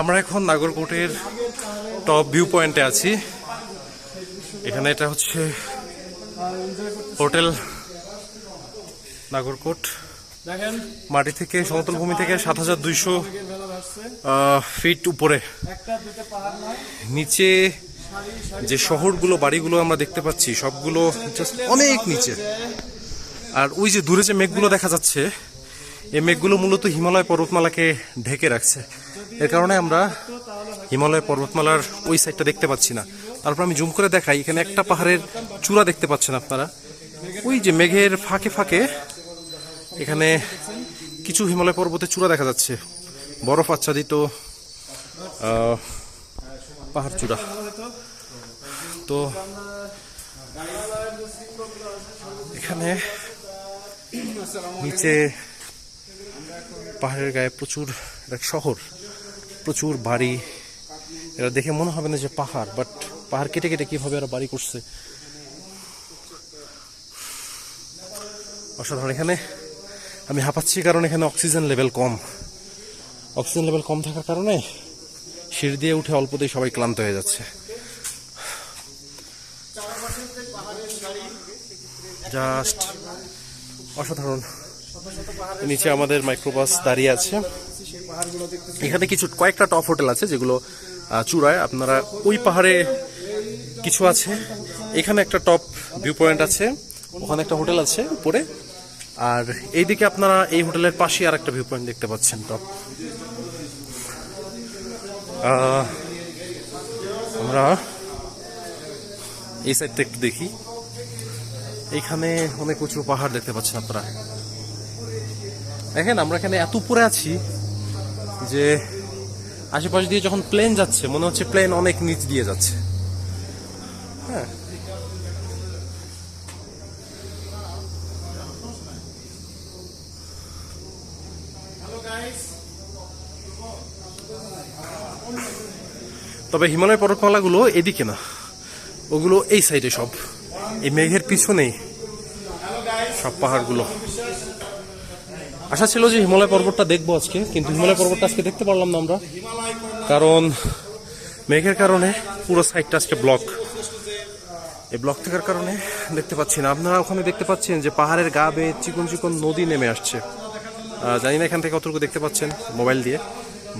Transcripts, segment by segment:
আমরা এখন নাগরকোটের top view পয়েন্টে আছি। এখানে এটা হচ্ছে হোটেল নাগরকোট। মাটি থেকে সমতল ভূমি থেকে সাত হাজার দুইশো ফিট উপরে। নিচে যে শহরগুলো বাড়িগুলো আমরা দেখতে পাচ্ছি সবগুলো জাস্ট অনেক নিচে। আর ওই যে দূরে যে মেঘগুলো দেখা যাচ্ছে এই মেঘগুলো মূলত হিমালয় পর্বতমালাকে ঢেকে রাখছে। এর কারণে আমরা হিমালয় পর্বতমালার ওই সাইডটা দেখতে পাচ্ছি না। তারপর আমি জুম করে দেখাই, এখানে একটা পাহাড়ের চূড়া দেখতে পাচ্ছেন আপনারা। ওই যে মেঘের ফাঁকে ফাঁকে এখানে কিছু হিমালয় পর্বতের চূড়া দেখা যাচ্ছে। বরফ আচ্ছাদিত পাহাড় চূড়া। তো এখানে নিচে পাহাড়ের গায়ে প্রচুর এক শহর, প্রচুর বাড়ি। এটা দেখে মনে হবে না যে পাহাড় বাট পাহাড় কেটে কেটে কীভাবে এরা বাড়ি করছে। অসাধারণ, এখানে আমি হাঁপাচ্ছি কারণ এখানে অক্সিজেন লেভেল কম। অক্সিজেন লেভেল কম থাকার কারণে সিঁড়ি দিয়ে উঠে অল্পতেই সবাই ক্লান্ত হয়ে যাচ্ছে। জাস্ট অসাধারণ। নিচে আমাদের মাইক্রোবাস দাঁড়িয়ে আছে। এখানে কিছু, কয়েকটা টপ হোটেল আছে যেগুলো চূড়ায়। আপনারা ওই পাহাড়ে কিছু আছে। এখানে একটা টপ ভিউ পয়েন্ট আছে। ওখানে একটা হোটেল আছে উপরে। আর এইদিকে আপনারা এই হোটেলের পাশে আর একটা ভিউ পয়েন্ট দেখতে পাচ্ছেন টপ আমরা এই সাইডটা একটু দেখি। এখানে অনেক উঁচু পাহাড় দেখতে পাচ্ছেন আপনারা। দেখেন, আমরা এখানে এত উপরে আছি যে আশেপাশে দিয়ে যখন প্লেন যাচ্ছে, মনে হচ্ছে প্লেন অনেক নিচ দিয়ে যাচ্ছে। হ্যাঁ। তবে হিমালয় পর্বতমালাগুলো এদিকে না। ওগুলো এই সাইডে সব। এই মেঘের পিছনেই সব পাহাড়গুলো। আশা ছিল যে হিমালয় পর্বতটা দেখব আজকে, কিন্তু হিমালয় পর্বতটা আজকে দেখতে পারলাম না আমরা। কারণ মেঘের কারণে পুরো সাইডটা আজকে ব্লক এই ব্লক থাকার কারণে দেখতে পাচ্ছি না। আপনারা ওখানে দেখতে পাচ্ছেন যে পাহাড়ের গা বেয়ে চিকন চিকন নদী নেমে আসছে। জানি না এখান থেকে কতটুকু দেখতে পাচ্ছেন মোবাইল দিয়ে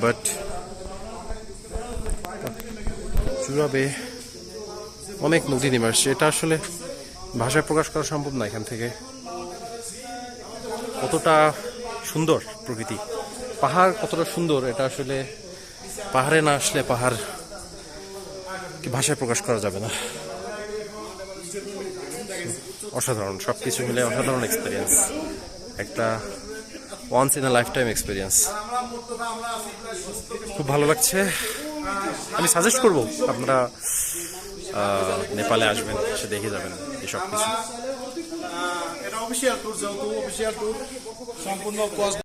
বাট চূড়া অনেক নদী নেমে আসছে। এটা আসলে ভাষায় প্রকাশ করা সম্ভব না এখান থেকে। কতটা সুন্দর প্রকৃতি। পাহাড় কতটা সুন্দর, এটা আসলে পাহাড়ে না আসলে পাহাড় ভাষায় প্রকাশ করা যাবে না। অসাধারণ সব কিছু মিলে অসাধারণ এক্সপিরিয়েন্স একটা once in a lifetime experience খুব ভালো লাগছে। আমি সাজেস্ট করব, আপনারা নেপালে আসবেন সে দেখে যাবেন এসব কিছু অফিসিয়াল ট্যুর যেহেতু অফিসিয়াল ট্যুর সম্পূর্ণ কস্ট